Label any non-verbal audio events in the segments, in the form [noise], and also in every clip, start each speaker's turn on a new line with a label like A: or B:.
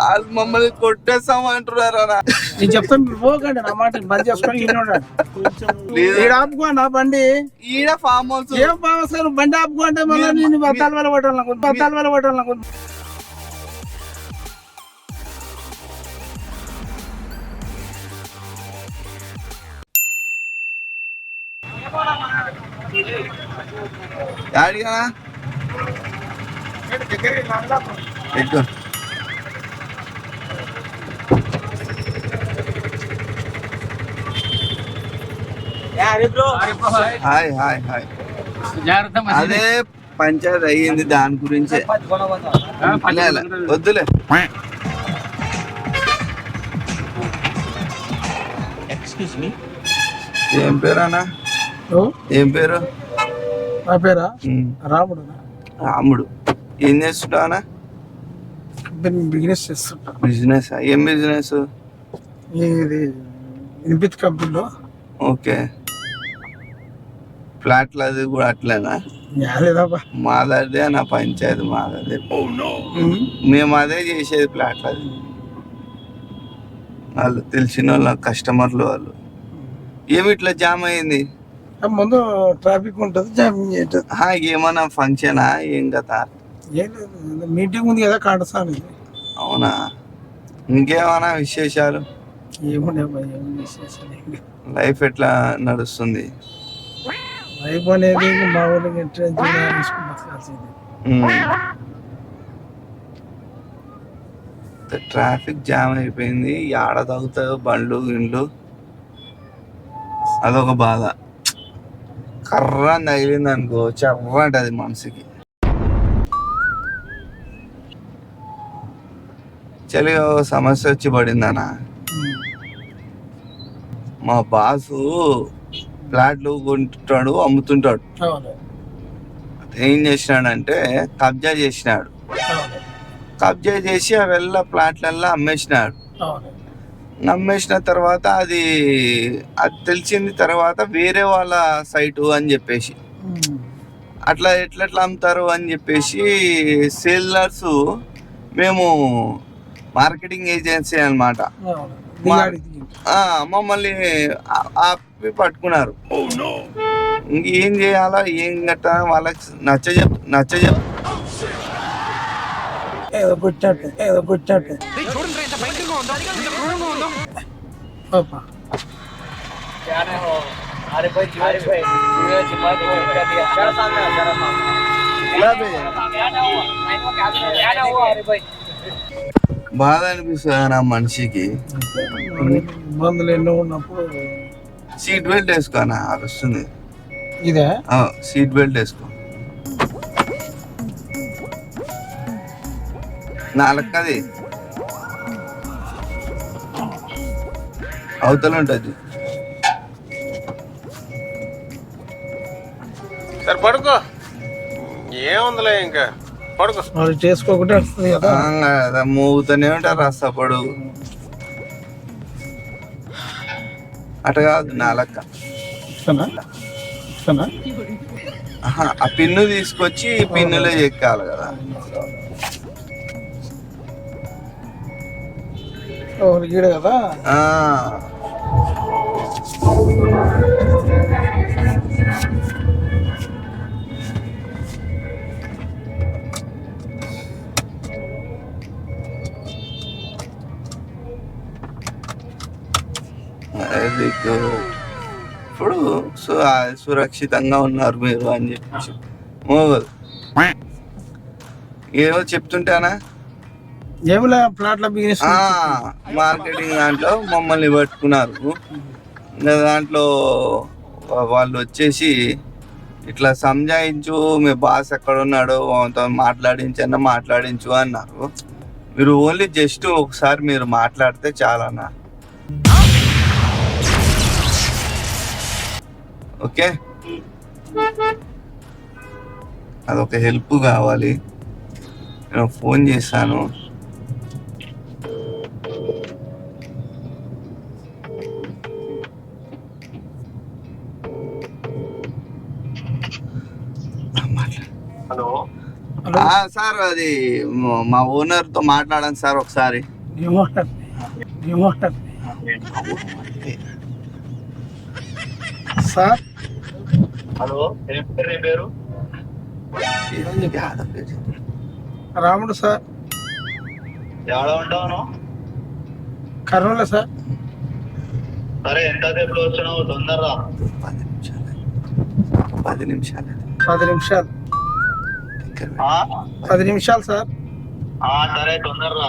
A: వాళ్ళు మమ్మల్ని కొట్టేస్తామంటున్నారు అన్న
B: నేను చెప్తాను పోకండి నా మాట బంద్ చేసుకొని. ఈడ ఆపుకో నా బండి.
A: ఈడ ఫామ్ హౌస్.
B: ఏం బాగా బండి ఆపుకో అంటే మళ్ళీ నేను బత్తాల వల్ల పట్టాలి బత్తాల వల్ల పట్టాలి
A: యాడిగా హాయ్ హాయ్ హాయ్. అదే పంచాయతీ అయ్యింది దాని గురించే. లే, లే, వద్దులే. ఏం పేరు అన్న? ఏం పేరు?
B: నా పేరా? రాముడు
A: రాముడు. ఏం చేస్తుంటావు అన్న?
B: బిజినెస్ చేస్తుంటా.
A: బిజినెస్? ఏం బిజినెస్?
B: ఇది ఇన్పిత్ కంపెనీలో.
A: ఓకే. ఫ్లాట్లు అది కూడా అట్లేనా? మాదదే నా పంచాయతీ మాదదే మేము అదే చేసేది ఫ్లాట్లు అది. వాళ్ళు తెలిసిన వాళ్ళ కస్టమర్లు వాళ్ళు. ఏమి ఇట్లా జామ్ అయింది?
B: ముందు ట్రాఫిక్ ఉంటుంది
A: ఆ, ఏమన్నా ఫంక్షనా? ఏం
B: లేదు మీటింగ్ ఉంది కదా కాడసాని
A: అవునా? ఇంకేమన్నా విశేషాలు?
B: ఏముండే ఏమి చేసేసాను
A: లైఫ్ ఎట్లా నడుస్తుంది?
B: లైఫ్ అనేది మా ఊళ్ళకి ఎంట్రెన్స్ తీసుకుని బతకాల్సింది
A: ట్రాఫిక్ జామ్ అయిపోయింది. ఆడ తాగుతావు బండ్లు ఇండ్లు అదొక బాధ. కర్ర తగిలింది అనుకో చర్ర అంటది మనసుకి. చలి ఒక సమస్య వచ్చి పడిందనా మా బాసు ఫ్లాట్లు కొంటుంటాడు అమ్ముతుంటాడు. ఏం చేసినాడంటే కబ్జా చేసినాడు. కబ్జా చేసి అవెల్లా ప్లాట్లల్లా అమ్మేసినాడు. నమ్మేసిన తర్వాత అది అది తెలిసింది తర్వాత వేరే వాళ్ళ సైటు అని చెప్పేసి. అట్లా ఎట్లా ఎట్లా అమ్ముతారు అని చెప్పేసి సేల్లర్స్ మేము మార్కెటింగ్ ఏజెన్సీ. ఆ, మమ్మల్ని ఆ- పట్టుకున్నారు. ఇంకేం చేయాలా? ఏం గట్ట? వాళ్ళకి నచ్చ చెప్ నచ్చ చెప్ బాధ అనిపిస్తుంది నా మనిషికి.
B: మందులు ఎన్నో ఉన్నప్పుడు
A: సీట్ బెల్ట్ వేసుకోనా? వస్తుంది.
B: ఇదే?
A: సీట్ బెల్ట్ వేసుకో. నాలుకది అవతల ఉంటుంది.
C: సరే పడుకో. ఏముందిలే ఇంకా? పడుకో.
B: వాళ్ళు చేసుకోకుంటే వస్తుంది కదా.
A: మూగుతూనే ఉంటారు రస్తపడు అట కాదు
B: ఇస్తానా
A: ఆహా, ఆ పిన్ను తీసుకొచ్చి పిన్నులో ఎక్కాలి కదా.
B: కదా?
A: ఇప్పుడు సు- సురక్షితంగా ఉన్నారు మీరు అని చెప్పి మోగదు ఏమో చెప్తుంటానా
B: ఏమిలే ప్లాట్ల బిజినెస్
A: మార్కెటింగ్ దాంట్లో మమ్మల్ని పట్టుకున్నారు. దాంట్లో వాళ్ళు వచ్చేసి ఇట్లా సంజాయించు మీ బాస్ ఎక్కడ ఉన్నాడో వాళ్ళతో మాట్లాడించన్నా మాట్లాడించు అన్నారు. మీరు ఓన్లీ జస్ట్ ఒకసారి మీరు మాట్లాడితే చాలన్నా. ఓకే అదొక హెల్ప్ కావాలి నేను ఫోన్ చేశాను
C: హలో
B: హలో
A: ఆ, ఆ, సార్ అది మ- ఓనర్తో మాట్లాడండి సార్ ఒకసారి
B: సార్
D: హలో ఏం పేరు ఏం పేరు?
B: రాముడు సార్.
D: ఎక్కడ ఉంటావు
B: కర్నూలు సార్.
D: సరే ఎంతసేపులో వచ్చినావు? తొందరరా.
A: పది నిమిషాలు. పది నిమిషాలు.
B: పది నిమిషాలు? పది నిమిషాలు సార్.
D: ఆ, సరే తొందరరా.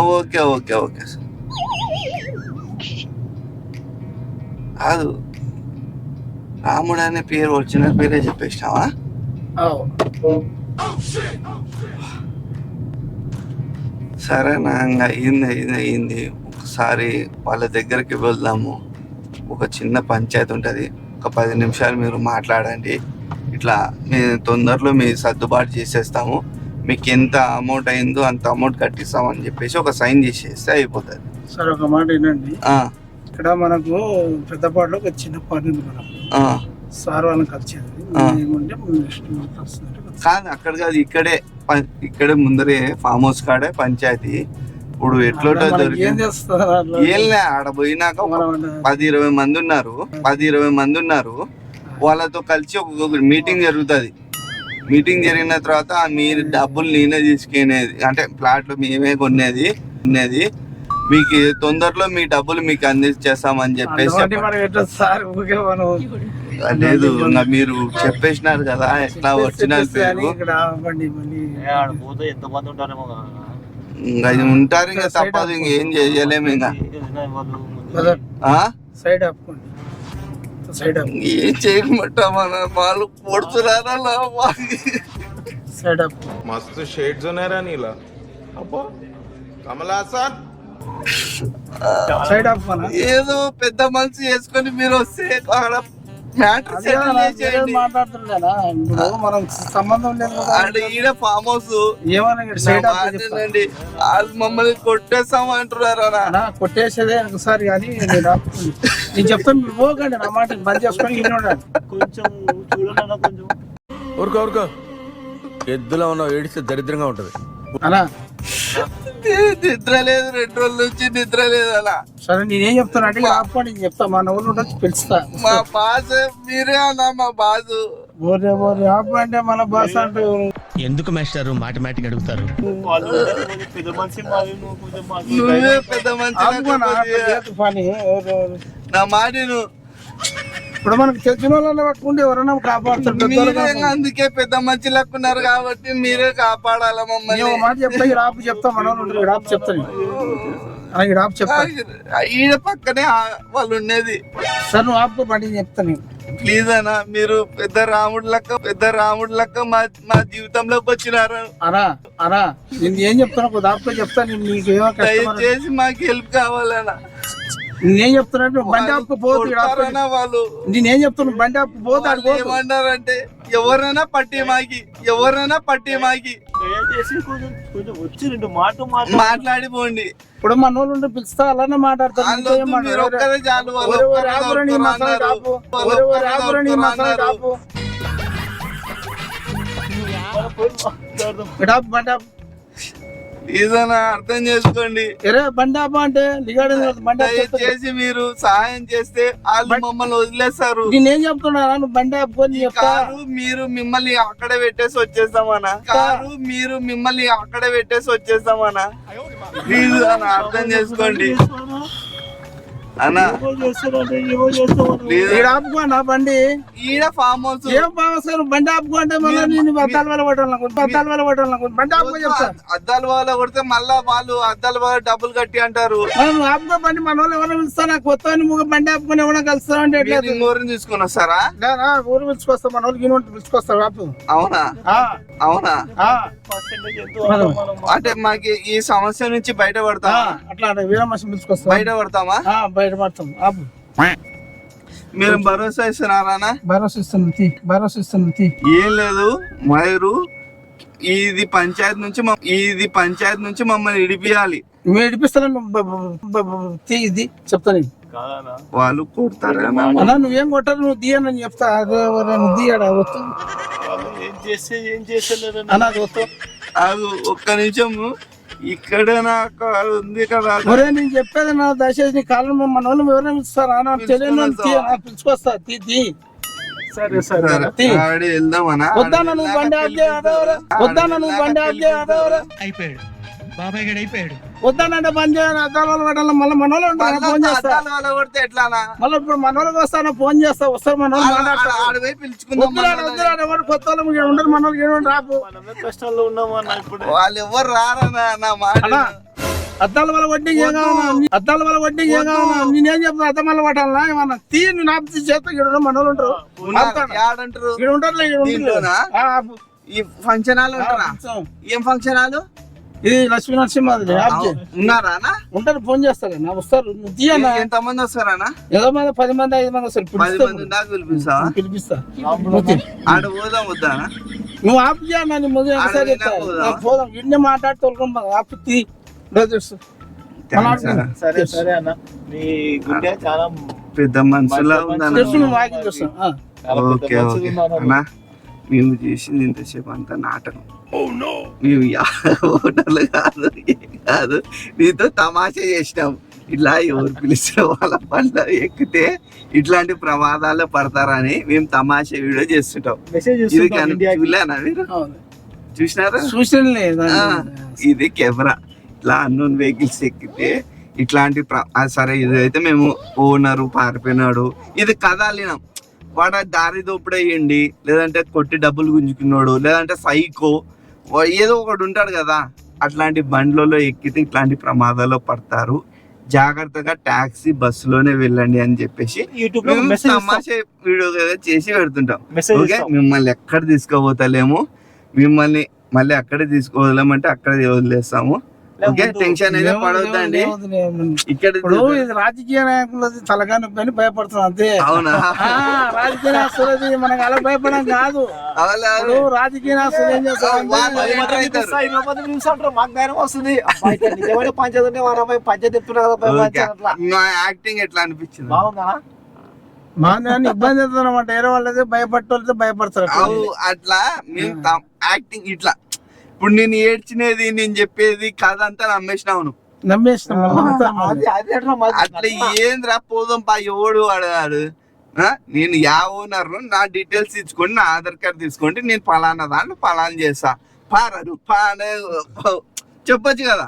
A: Okay okay okay sir. కాదు. రాముడు అనే పేరు ఒరిజినల్ పేరే చెప్పేసినావా. సరే నా అయింది అయింది అయింది ఒకసారి వాళ్ళ దగ్గరికి వెళ్దాము. ఒక చిన్న పంచాయతీ ఉంటుంది. ఒక పది నిమిషాలు మీరు మాట్లాడండి. ఇట్లా మేము తొందరలో మీ సర్దుబాటు చేసేస్తాము. మీకు ఎంత అమౌంట్ అయిందో అంత అమౌంట్ కట్టిస్తామని చెప్పేసి ఒక సైన్ చేసేస్తే అయిపోతుంది.
B: సార్ ఒక మాట ఏంటండి ఇక్కడ మనకు పెద్దపాడులో ఒక చిన్న పని ఉంది మనకు. సార్ కలిసేది.
A: ఆ.
B: ఏమంటే నెక్స్ట్ మంత్ వస్తుందంటే
A: కాదు అక్కడ కాదు ఇక్కడే ఇక్కడే ముందరే ఫామ్ హౌస్ కాడే పంచాయతీ. ఇప్పుడు ఎట్లోటో
B: మనకి ఏం
A: దొరికింది.
B: చేస్తారు అట్లా?
A: ఏం లే ఆడ పోయినాక పది ఇరవై మంది ఉన్నారు. పది ఇరవై మంది ఉన్నారు. వాళ్ళతో కలిసి ఒక మీటింగ్ జరుగుతుంది. మీటింగ్ జరిగిన తర్వాత మీరు డబ్బులు నేనే తీసుకునేది. అంటే ప్లాట్లు మేమే కొనేది కొనేది. మీకు తొందరలో మీ డబ్బులు మీకు అందించేస్తామని చెప్పేసి లేదు మీరు చెప్పేసినారు కదా ఎట్లా
B: వచ్చిన
A: పేరు? ఉంటారు ఇంకా తప్పదు ఇంకేం చేయలేము ఇంకా.
B: సైడ్
A: ఏం చేయమంటామా వాళ్ళు
C: పొడుచురారా మస్తు షేడ్స్ ఉన్నారా నీలా. అబ్బా
B: కమలా సార్.
A: ఏదో పెద్ద మనిషి వేసుకొని మీరు వస్తే
B: అక్కడ మనం సంబంధం లేదు
A: అంటే ఈడ ఫామ్ హౌస్ ఏమనండి మమ్మల్ని కొట్టేస్తాం అంటున్నారు
B: కొట్టేసేదే ఒకసారి కానీ నేను చెప్తాను మీరు పోకండి నా మాట బంద్ చేసుకొని
D: కొంచెం చూడన్నా
E: ఎద్దులో ఉన్న ఏడిస్తే దరిద్రంగా ఉంటది.
B: అలా
A: నిద్ర లేదు రెండు రోజుల నుంచి నిద్ర లేదు అలా.
B: సరే నేనేం చెప్తాను అంటే ఆపుకోండి నేను చెప్తా. మా నవ్వులు ఉండొచ్చు పిలుస్తా.
A: మా బాస్ మీరే అన్న మా బాసు.
B: ఓరే ఓరే ఆపు అంటే మన బాస్ అంటే.
F: ఎందుకు మాస్టారు మాటమాటిక్ అడుగుతారు?
D: పెద్ద మనిషి నువ్వు
A: పెద్ద
B: ఓరే.
A: నా మాటను
B: ఇప్పుడు మనకు తెలిసిన వాళ్ళని పట్టుకుంటే ఎవరైనా కాపాడుతారు. పెద్దోళ్ళు
A: మీరే
B: కాపాడు.
A: అందుకే పెద్ద మంచి లక్కున్నారు కాబట్టి మీరే కాపాడాల మమ్మల్ని?
B: మాట చెప్తా ఈ రాపు చెప్తా మన ఈ రాపు చెప్తాను అలా ఈ రాపు చెప్తా.
A: ఈడ పక్కనే వాళ్ళు ఉండేది.
B: సార్ నువ్వు ఆపుకో బండి చెప్తా నేను.
A: ప్లీజ్ అన్న మీరు పెద్ద రాముడు లెక్క పెద్ద రాముడు లెక్క మా మా జీవితంలోకి వచ్చినారు.
B: అనా అనా నేను ఏం చెప్తాను ఒక దాపుతో చెప్తా నేను నీకు
A: దయచేసి మాకు హెల్ప్ కావాలన్న.
B: నేనేం చెప్తున్నట్టు బండి ఆపు పోతు ఈడ ఆపు.
A: కొడతారన్న వాళ్ళు?
B: నేనేం చెప్తున్నా బండి ఆపు పోతు ఆడు
A: వాళ్ళు
B: పోతు
A: ఏమన్నారంటే ఎవరైనా పట్టి మాకి ఎవరైనా పట్టి మాకి.
D: వచ్చి రెండు మాట
A: మాట్లాడిపోండి.
B: ఇప్పుడు మన వాళ్ళు పిలుస్తా అలానే మాట్లాడతారు. బండి ఆపు.
A: ఇదన్నా అర్థం చేసుకోండి.
B: ఎరే అంటే.
A: దయచేసి మీరు సహాయం చేస్తే వాళ్ళు మమ్మల్ని వదిలేస్తారు.
B: నేనేం చెప్తున్నా నువ్వు
A: కారు మీరు మిమ్మల్ని అక్కడ పెట్టేసి వచ్చేస్తామన్నా. కారు మీరు మిమ్మల్ని అక్కడ పెట్టేసి వచ్చేస్తామన్నా. ప్లీజ్ అన్న అర్థం చేసుకోండి. అన్న.
B: బండి.
A: ఈడ ఫామ్ హౌస్.
B: ఏం బండి మళ్ళీ నేను అద్దాల వేల పట్టాలి నాకు అద్దాల వేల పట్టాలి నాకు బండి ఆపుకో చెప్తా.
A: అద్దాల వాళ్ళ కొడితే మళ్ళా వాళ్ళు అద్దాల వాళ్ళ డబ్బులు కట్టి అంటారు.
B: మనం నువ్వు ఆపుకో బండి మన వాళ్ళు ఎవరైనా పిలుస్తా నాకు కొత్త బండి ఆపుకొని ఎవరైనా కలుస్తా అంటే ఎట్లా
A: ఇంకోరిని తీసుకొని వస్తారా?
B: ఊరు పిలుచుకొస్తా మన వాళ్ళకి ఇన్వంటి పిలుచుకొస్తా ఆపు.
A: అవునా?
B: ఆ,
A: అవునా? అంటే మాకు ఈ సమస్య నుంచి
B: ఆ,
A: బయటపడతామా
B: అట్లా అంటే వీర మనిషి పిలుచుకొస్తా
A: బయటపడతామా
B: ఆ, బయటపడతాం ఆపు.
A: మీరు భరోసా ఇస్తున్నారా
B: భరోసా ఇస్తున్నాను తీ భరోసా ఇస్తున్నాను తీ
A: ఏం లేదు మయూరు ఇది పంచాయత్ నుంచి ఇది పంచాయత్ నుంచి మమ్మల్ని ఇడిపియాలి.
B: మేము ఇడిపిస్తాను తీ ఇది చెప్తాను
A: వాళ్ళు కొడతారు
B: అన్నా నువ్వేం కొట్టరు నువ్వు తీయనని చెప్తా. అదే ఎవరో నువ్వు తీయడా? వస్తు
D: వాళ్ళు ఏం చేస్తే ఏం చేస్తలేరు
B: అన్న అది
A: ఒక్క నిమిషము. ఇక్కడ నాకు ఉంది కదా.
B: ఒరే నేను చెప్పేది నా దయచేసి నీ కాలం మన వాళ్ళు ఎవరైనా ఇస్తారా నాకు తెలియని పిలుచుకొస్తా. తీ తీ.
D: సరే సరే
A: వెళ్దామనా?
B: వద్దాన నువ్వు బండి అదెవరు వద్దాన నువ్వు బండి
F: అయిపోయాడు. బాబాయ్ గడు అయిపోయాడు.
B: వద్దానంటే బంద్ చేయను అద్దాలు పెట్టాలి. మళ్ళీ మన వాళ్ళు ఉంటారు ఫోన్ చేస్తా.
A: అద్దాలు వల్ల కొడితే ఎట్లానా?
B: మళ్ళీ ఇప్పుడు మన వాళ్ళకి వస్తాను ఫోన్ చేస్తా వస్తారు మన వాళ్ళు
A: పిలుచుకుందాం
B: వద్దురాడు ఎవరు కొత్త వాళ్ళు ఉండరు మన వాళ్ళు ఏడు రాపు
D: కష్టాల్లో ఉన్నాం అన్న ఇప్పుడు?
A: వాళ్ళు ఎవరు రారన్నా నా మాట
B: అద్దాల వల్ల వడ్డీ అద్దాల వల్ల వడ్డీ నేనేం చెప్తున్నా అద్దం వల్ల పట్టాలనా? ఏమన్నా తీ నువ్వు ఆపు చేత ఇక్కడ మన వాళ్ళు ఉంటారు. ఇక్కడ.
A: ఈ ఫంక్షన్ హాల్ ఉంటారా ఏం ఫంక్షన్ హాల్?
B: ఇది లక్ష్మీ చేయి.
A: ఉన్నారా?
B: ఉంటారు ఫోన్ చేస్తారు నా వస్తారు.
A: ఎంత మంది వస్తారన్నా
B: ఏదో మంది? పది మంది ఐదు మంది వస్తారు. పిలిపిస్తా. నువ్వు తీ.
A: ఆడ పోదాం వద్దా
B: నువ్వు ఆపు చేయన్నా నీ ముందు ఒకసారి పోదాం. ఇన్నే మాట్లాడి తోలుకొని ఆపు తీ. బ్రదర్స్
A: థాంక్స్ అన్న.
D: సరే సరే అన్న. మీ గుండె చాలా
A: పెద్ద మనుషులా
D: పెద్ద
A: ఓకే ఓకే. అన్నా? మేము చేసింది ఇంతసేపు అంతా నాటకం. మేము యా- ఓటర్లు కాదు కాదు. నీతో తమాషా చేసినాం. ఇట్లా ఎవరు పిలిస్తే వాళ్ళ పనులు ఎక్కితే ఇట్లాంటి ప్రమాదాలు పడతారని మేము తమాషా వీడియో చేస్తుంటాం. ఇది కానీ. చూడలేనా మీరు. చూసినారా?
B: చూసినలే
A: ఆ, ఇది కెమెరా. ఇట్లా అన్నోన్ వెహికల్స్ ఎక్కితే ఇట్లాంటి సరే ఇదైతే మేము ఓనరు పారిపోయినాడు. ఇది కదాలినాం వాడు దారి దోపిడేయండి లేదంటే కొట్టి డబ్బులు గుంజుకున్నాడు లేదంటే సైకో ఏదో ఒకడు ఉంటాడు కదా అట్లాంటి బండ్లలో ఎక్కితే ఇట్లాంటి ప్రమాదాల్లో పడతారు. జాగ్రత్తగా టాక్సీ బస్సులోనే వెళ్ళండి అని చెప్పేసి తమాషా వీడియో కదా చేసి పెడుతుంటాం. ఓకే? మిమ్మల్ని ఎక్కడ తీసుకోపోతలేము? మిమ్మల్ని మళ్ళీ అక్కడే తీసుకోవలేమంటే అక్కడే వదిలేస్తాము. టెన్షన్ అయితే పడవద్దండి ఇక్కడ
B: ఇప్పుడు ఇది రాజకీయ నాయకులది తలగా నొప్పి భయపడుతున్నాం అంతే.
A: అవునా?
B: ఆ, రాజకీయ నాయకులది మనకు అలా భయపడడం కాదు. రాజకీయ నాయకులు ఏం చేస్తారు?
D: మాకు ధైర్యం వస్తుంది. అబ్బాయి, ఇక్కడ నిజమైన పంచాయతీ పంచాయతీ చెప్తున్నారు కదా
A: యాక్టింగ్ ఎట్లా అనిపించింది?
D: బాగుందా?
B: మా నాన్న ఇబ్బంది అవుతుందన్నమాట వేరే వాళ్ళైతే భయపట్టు భయపడతారు
A: అవు అట్లా మేము యాక్టింగ్ ఇట్లా. ఇప్పుడు నేను ఏడ్చినది నేను చెప్పేది కథ అంతా నమ్మేసినావు నువ్వు
B: నమ్మేసినాం నమ్ముతాం మరి.
D: అది అది ఎట్లా మరి?
A: అట్లా ఏంద్రా పోదాం పా ఎవడు అడగాడు ఆ? నేను యా ఓనర్ నా డీటెయిల్స్ ఇచ్చుకోండి నా ఆధార్ కార్డ్ తీసుకోండి నేను పలానా దాంట్లో పలానా చేస్తా పారరు పానే చెప్పొచ్చు కదా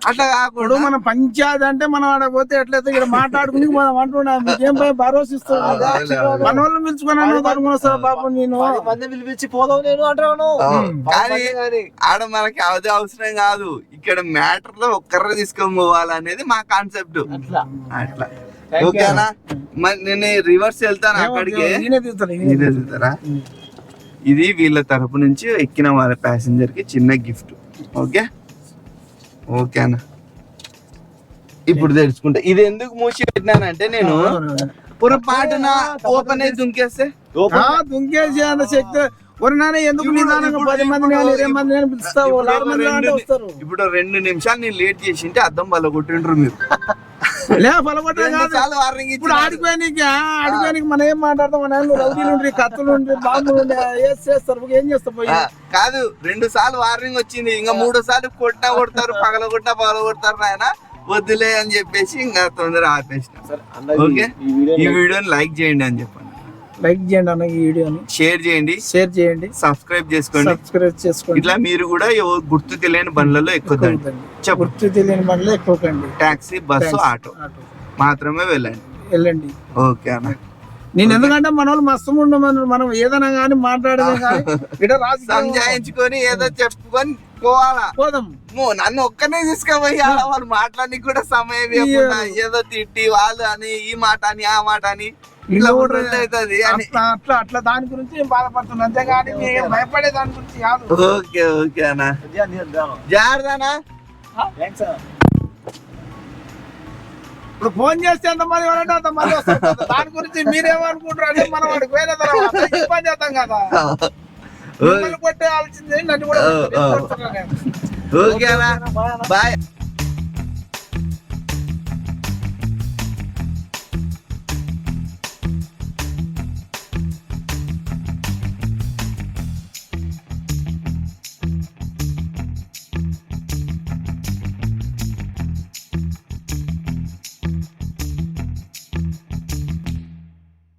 A: అట్లా కాకుండా
B: మన పంచాయతీ అంటే మనం ఆడ పోతే ఎట్లయితే ఇక్కడ మాట్లాడుకుని మనం అంటున్నాం. మీకేం భయ భరోసా ఇస్తాం
A: అదే, అదే, అదే.
B: మన వాళ్ళు పిలుచుకొని అన్న తరపున వస్తారు బాబు నేను
D: మంది పిలిపించి పోదాం నేను అంటాను.
A: కానీ. ఆడ మనకి అదే అవసరం కాదు. ఇక్కడ మ్యాటర్లో ఒక్కరే తీసుకొని పోవాలనేది మా కాన్సెప్ట్.
D: అట్లా.
A: అట్లా. ఓకేనా? మరి నేను రివర్స్ వెళ్తాను అక్కడికి. చూస్తారా ఇది వీళ్ళ తరపు నుంచి ఎక్కిన వాళ్ళ ప్యాసింజర్కి చిన్న గిఫ్ట్ ఓకే? ఓకేనా ఇప్పుడు తెలుసుకుంటా. ఇది ఎందుకు మూసి పెట్టినానంటే నేను పొరపాటున ఓపెన్ అయి దుంకేస్తే?
B: దుంకేసి అంత శక్తి. ఎందుకు నిదానంగా పది మందిని కానీ ఇరవై మంది పిలుస్తావు?
A: ఇప్పుడు
B: మంది
A: రెండు నిమిషాలు నేను లేట్ చేసింటే అద్దం వల్ల కొట్టిండ్రు మీరు.
B: లే పొలగొట్టడం కాదు. ఇప్పుడు ఆడిపోయానికి ఆడిపోయానికి మనం ఏం మాట్లాడతాం? మన ఏం రౌడీలు ఉండి కత్తులు బాంబులు చేస్తారు? ఏం చేస్తాం పోయి?
A: కాదు రెండు సార్లు వార్నింగ్ వచ్చింది. ఇంకా మూడో సార్లు కొట్టినా కొడతారు పగల కొట్టినా పగల కొడతారు నాయన. వద్దులే అని చెప్పేసి ఇంకా తొందర ఆపేసిన. ఓకే?
D: ఈ వీడియో
A: ఈ వీడియోని లైక్ చేయండి అని చెప్పండి
B: లైక్ చేయండి అన్న ఈ వీడియోని.
A: షేర్ చేయండి.
B: షేర్ చేయండి.
A: సబ్స్క్రైబ్ చేసుకోండి.
B: సబ్స్క్రైబ్ చేసుకోండి.
A: ఇట్లా మీరు కూడా గుర్తు తెలియని బండ్లలో
B: ఎక్కువకండి. గుర్తు తెలియని బండ్లు ఎక్కువకండి.
A: Taxi bus auto. మాత్రమే వెళ్ళండి.
B: వెళ్ళండి.
A: ఓకే అన్న.
B: నేను ఎందుకంటే మన వాళ్ళు మస్తు ఉండమని మనం ఏదైనా కానీ మాట్లాడమే కానీ [laughs] ఇక్కడ రాజకీయం
A: సంజాయించుకొని ఏదో చెప్పుకొని పోవాలా?
B: పోదాం.
A: నన్ను ఒక్కనే తీసుకుపోయి వాళ్ళు మాట్లాడి కూడా సమయం ఏదో తిట్టి వాళ్ళు అని ఈ మాట అని ఆ మాట అని
B: ఇలా
A: కూడా అవుతుంది అని.
B: అట్లా అట్లా అట్లా దాని గురించి నేను బాధపడుతున్నాను అంతేగాని మేము భయపడే దాని గురించి కాదు.
A: ఓకే ఓకే అన్న. జాగ్రత్తనా.
B: ఇప్పుడు ఫోన్ చేస్తే ఎంతమంది ఎవరంటే అంతమంది వస్తారు. దాని గురించి మీరేమనుకుంటారు? అంటే మనం వాడికి పోయిన తర్వాత ఇబ్బంది చేద్దాం కదా. మిమ్మల్ని కొట్టే ఆలోచించి నన్ను కూడా
A: ఓ, ఓ.
B: కొడుతున్నారు నేను.
A: ఓకే అన్న. బాయ్.